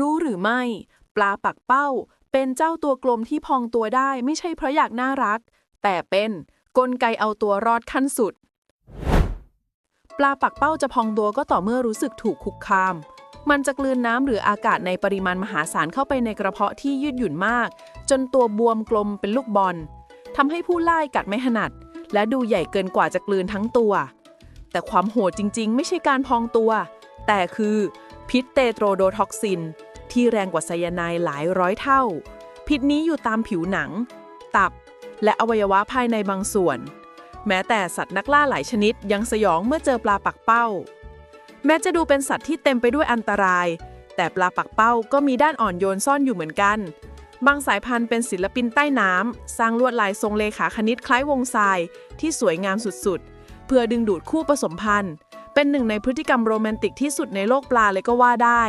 รู้หรือไม่ ปลาปักเป้า เป็นเจ้าตัวกลมที่พองตัวได้ไม่ใช่เพราะอยากน่ารัก แต่เป็นกลไกเอาตัวรอดขั้นสุด ปลาปักเป้าจะพองตัวก็ต่อเมื่อรู้สึกถูกคุกคาม มันจะกลืนน้ำหรืออากาศในปริมาณมหาศาลเข้าไปในกระเพาะที่ยืดหยุ่นมาก จนตัวบวมกลมเป็นลูกบอลทำให้ผู้ไล่กัดไม่ถนัด และดูใหญ่เกินกว่าจะกลืนทั้งตัว แต่ความโหดจริงๆ ไม่ใช่การพองตัว แต่คือพิษเตโตรโดท็อกซิน ที่แรงกว่าไซยาไนด์หลายร้อยเท่า พิษนี้อยู่ตามผิวหนัง ตับ และอวัยวะภายในบางส่วน แม้แต่สัตว์นักล่าหลายชนิดยังสยองเมื่อเจอปลาปักเป้า แม้จะดูเป็นสัตว์ที่เต็มไปด้วยอันตราย แต่ปลาปักเป้าก็มีด้านอ่อนโยนซ่อนอยู่เหมือนกัน บางสายพันธุ์เป็นศิลปินใต้น้ำสร้างลวดลายทรงเลขาคณิตคล้ายวงทรายที่สวยงามสุดๆ เพื่อดึงดูดคู่ผสมพันธุ์เป็นหนึ่งในพฤติกรรมโรแมนติกที่สุดในโลกปลาเลยก็ว่าได้